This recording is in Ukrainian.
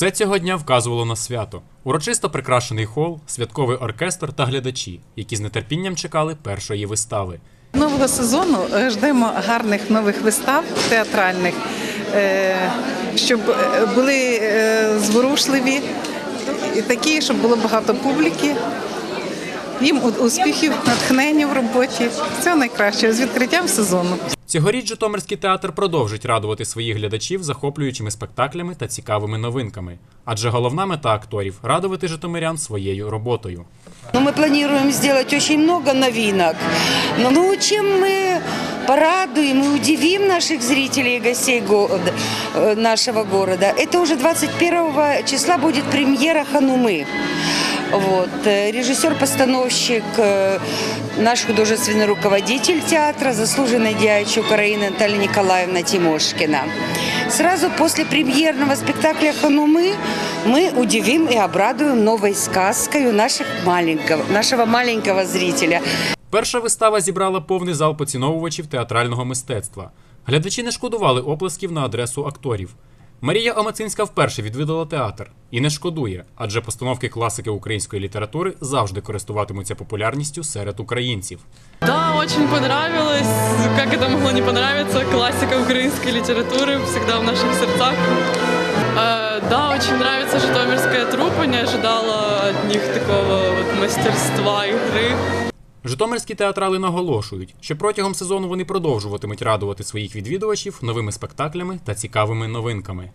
Все цього дня вказувало на свято. Урочисто прикрашений хол, святковий оркестр та глядачі, які з нетерпінням чекали першої вистави. Нового сезону ждемо гарних нових вистав театральних, е, щоб е, були е, зворушливі і такі, щоб було багато публіки. Їм успіхів, натхнення в роботі. Всього найкращого з відкриттям сезону. Цьогоріч Житомирський театр продовжить радувати своїх глядачів захоплюючими спектаклями та цікавими новинками. Адже головна мета акторів радувати житомирян своєю роботою. Но мы планируем сделать очень много новинок. Но ну, чем мы порадуем и удивим наших зрителей и гостей го- э, нашего города, это уже 21 числа будет премьера «Ханумы». Вот. э, Режиссер-постановщик, э, наш художественный руководитель театра, заслуженный дьяч Украины Наталья Николаевна Тимошкина. Сразу после премьерного спектакля «Ханумы» мы удивим и обрадуем новой сказкой наших маленького, нашего маленького зрителя. Перша вистава зібрала повний зал поціновувачів театрального мистецтва. Глядачі не шкодували оплесків на адресу акторів. Марія Омацинська вперше відвідала театр і не шкодує, адже постановки класики української літератури завжди користуватимуться популярністю серед українців. Да, очень понравилось. Как это могло не понравиться? Классика украинской литературы всегда в наших сердцах. Э, да, очень нравится житомирская труппа. Не ожидала от них такого вот мастерства игры. Житомирські театрали наголошують, що протягом сезону вони продовжуватимуть радувати своїх відвідувачів новими спектаклями та цікавими новинками.